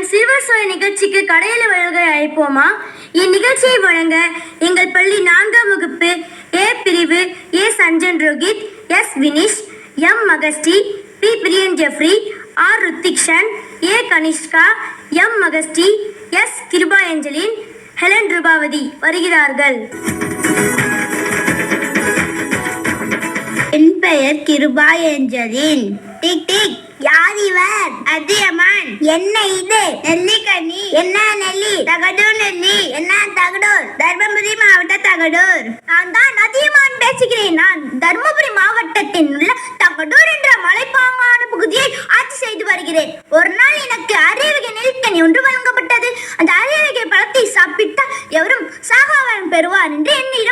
நம் சிறுவர் சுவை நிகழ்ச்சிக்கு கடையில் வழங்க அழைப்போமா? இந்நிகழ்ச்சியை வழங்க எங்கள் பள்ளி நான்காம் வகுப்பு ஏ பிரிவு A Sanjan Rohit S Vinish M Magasti P Priyan Jeffrey R Ruthikshan A Kanishka M Magasti S Kiruba Angeline Helen Rubavathi வருகிறார்கள். என் பெயர் கிருபா ஏஞ்சலின். Tick tick. யார் இவர்? அதியமான் என்ன இது? நெல்லிக்கனி என்ன நெல்லி? தகடூர் நெல்லி. என்ன தகடூர்? தர்மபுரி மாவட்ட தகடூர். நான் தான் அதியமான் பேசுகிறேன். நான் தர்மபுரி மாவட்டத்தின் உள்ள தகடூர் என்ற மலைப்பாங்கான பகுதியை ஆட்சி செய்து வருகிறேன். ஒரு நாள் எனக்கு அரியவகை நெல்லிக்கனி ஒன்று வழங்கப்பட்டது. அந்த அரியவகை பழத்தை சாப்பிட்டால் எவரும் சாகாவரம் பெறுவார் என்று என்னிடம்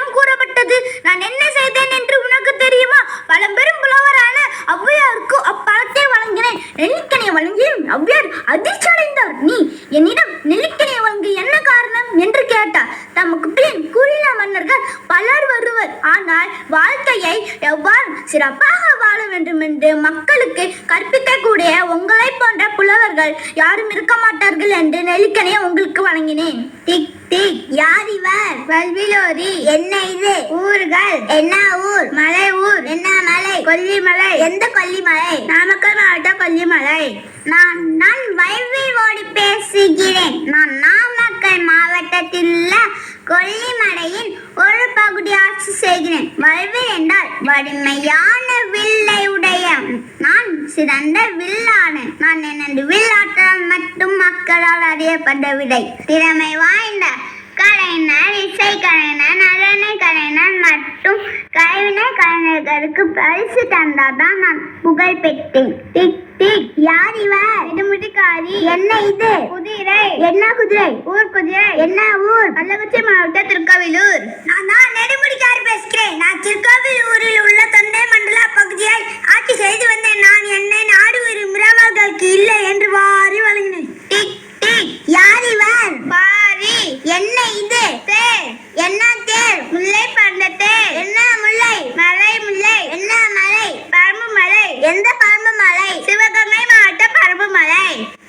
வழங்கியும் ஔவையார் நீ என்னிடம் நெல்லிக்கனியை வாங்க என்ன காரணம்? என்று கேட்டார். தமக்கு பின் கூறின மன்னர்கள் பலர் வருவர். ஆனால் வாழ்க்கையை எவ்வாறு சிறப்பாக வாழ வேண்டும் என்று மக்களுக்கு கற்பிக்கக்கூடிய உங்களை போன்ற புலவர்கள் யாரும் இருக்க மாட்டார்கள் என்று நெல்லிக்கனியை உங்களுக்கு வழங்கினேன். டிக் டிக் யார் இவர்? வல்விலோரி. என்ன இது? ஊர்கள். என்ன ஊர்? மலை ஊர். என்ன மலை? கொல்லிமலை. எந்த கொல்லிமலை? நாமக்கல் மாவட்டம் கொல்லிமலை. நான் நான் வயல்வில் ஓடி பேசுகிறேன். நான் நாமக்கல் மாவட்டத்தில் உள்ள கொல்லிமலையின் ஒரு பகுதி ஆட்சி செய்கிறேன். வல்வில் என்றால் வலிமையான வில்லை உடைய நான் சிறந்த வில்லான நான் எனது வில்லாற்றால் மட்டும் மக்களால் அறியப்படவில்லை திறமை வாய்ந்த கலைஞர் இசை கலைஞர் நடன மற்றும் கைவினை கலைஞர்களுக்கு பரிசு தந்தாதான் நான் புகழ் பெற்றேன். Tick tick. யார் இவர் இதுமுடிக்காரி என்ன இது? குதிரை. என்ன குதிரை? ஊர் குதிரை. என்ன ஊர்? கள்ளக்குறிச்சி மாவட்டம் திருக்கோவிலூர். நான் தான் நெடுமுடிக்காரி பேசுகிறேன் நான் திருக்கோவிலூரில் உள்ள தொண்டை மண்டல பகுதியை ஆட்சி செய்து வந்தேன் நான் என்னை நாடு விரும்புகிறவர்களுக்கு இல்லை என்று வாரி வழங்கினேன் டிக் டிக் யார் இவர் பாரி என்ன இது தேர் என்ன தேர் முல்லை பறந்த தேர் என்ன முல்லை மலை முல்லை என்ன மலை பரம்பு மலை எந்த பரம்பு மலை சிவகங்கை மாவட்ட பரம்பு மலை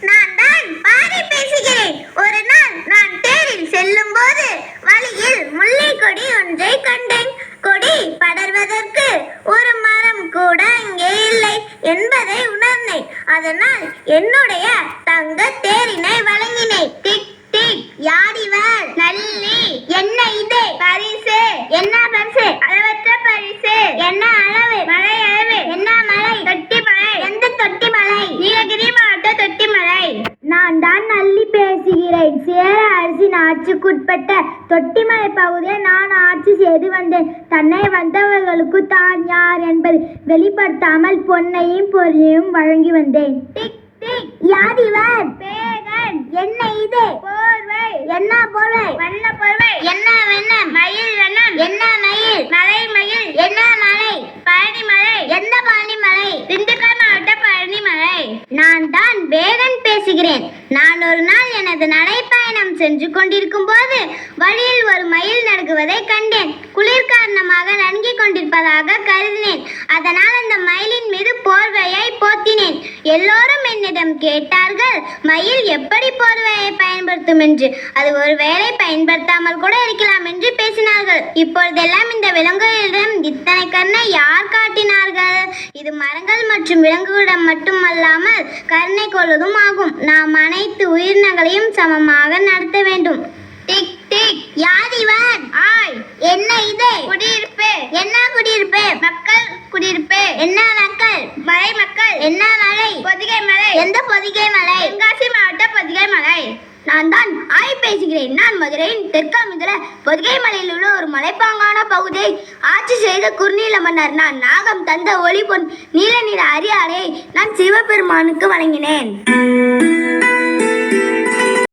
நான் தான் பாரி பேசுகிறேன் ஒரு நாள் நான் தேரில் செல்லும் போது வழியில் முல்லை கொடி ஒன்றை கண்டேன் கொடி படர்வதற்கு ஒரு மரம் கூட இங்கே இல்லை என்பதை உணர்ந்தேன். அதனால் என்னுடைய தங்க தேரினை வழங்கினேன். டிக் டிக் யாடிவர் நல்லி என்ன இது? பரிசு என்ன பரிசு? அளவற்ற பரிசு. என்ன அளவு? மலை அளவு. என்ன மலை தொட்டி மலை எந்த தொட்டி மலை நீலகிரி மாவட்ட தொட்டி மலை நான் தான் நல்லி பேசுகிறேன். சேரா அரசின் ஆட்சிக்குட்பட்ட தொட்டிமலை பகுதியை நான் ஆட்சி செய்து வந்தேன். தன்னை வந்தவர்களுக்கு தான் யார் என்பதை வெளிப்படுத்தாமல் பொன்னையும் பொருளையும் வழங்கி வந்தேன். யார் இவர்? என்ன இது? போர்வை. என்ன போர்வை? வண்ண போர்வை. என்ன வண்ணம்? மயில் வண்ணம். என்ன மயில்? மலை மயில். என்ன மலை? பழனி மலை. எந்த பழனி மலை? திண்டுக்கல் மாவட்ட பழனி மலை. நான் தான் வேதன் பேசுகிறேன். நான் ஒரு நாள் சென்று கொண்டிருக்கும் போது வழியில் ஒரு மயில் நடுங்குவதை கண்டேன். குளிர் காரணமாக நடுங்கிக் கொண்டிருப்பதாக கருதினேன். அதனால் அந்த மயிலின் மீது போர்வையை போத்தினேன். எல்லோரும் என்னிடம் கேட்டார்கள் மயில் எப்படி போர்வையை பயன்படுத்தும் என்று? அது ஒருவேளை பயன்படுத்தாமல் கூட இருக்கலாம் என்று பேசினார்கள். இப்பொழுதெல்லாம் இந்த விலங்குகளிடம் இத்தனை கண்ணை யார் காட்டினார்கள்? இது மரங்கள் மற்றும் விலங்குகளிடம் மட்டுமல்லாமல் கருணை கொள்வதும் ஆகும். நாம் அனைத்து உயிரினங்களையும் சமமாக நடத்த வேண்டும். Tick tick. யார் இவன்? ஆய். என்ன இது? குடியிருப்பு. என்ன குடியிருப்பு? மக்கள் குடியிருப்பு. என்ன மக்கள் மலை மக்கள். என்ன மலை பொதிகை மலை. எந்த பொதிகை மலை? தென்காசி மாவட்ட பொதிகை மலை. நான் தான் ஆய் பேசுகிறேன். நான் மதுரையின் தெற்காமிதுல பொதிகை மலையில் உள்ள ஒரு மலைப்பாங்கான பகுதியை ஆட்சி செய்த குறுநீல மன்னர் நான் நாகம் தந்த ஒளி பொன் நீல நிற அரியாலை நான் சிவபெருமானுக்கு வழங்கினேன்.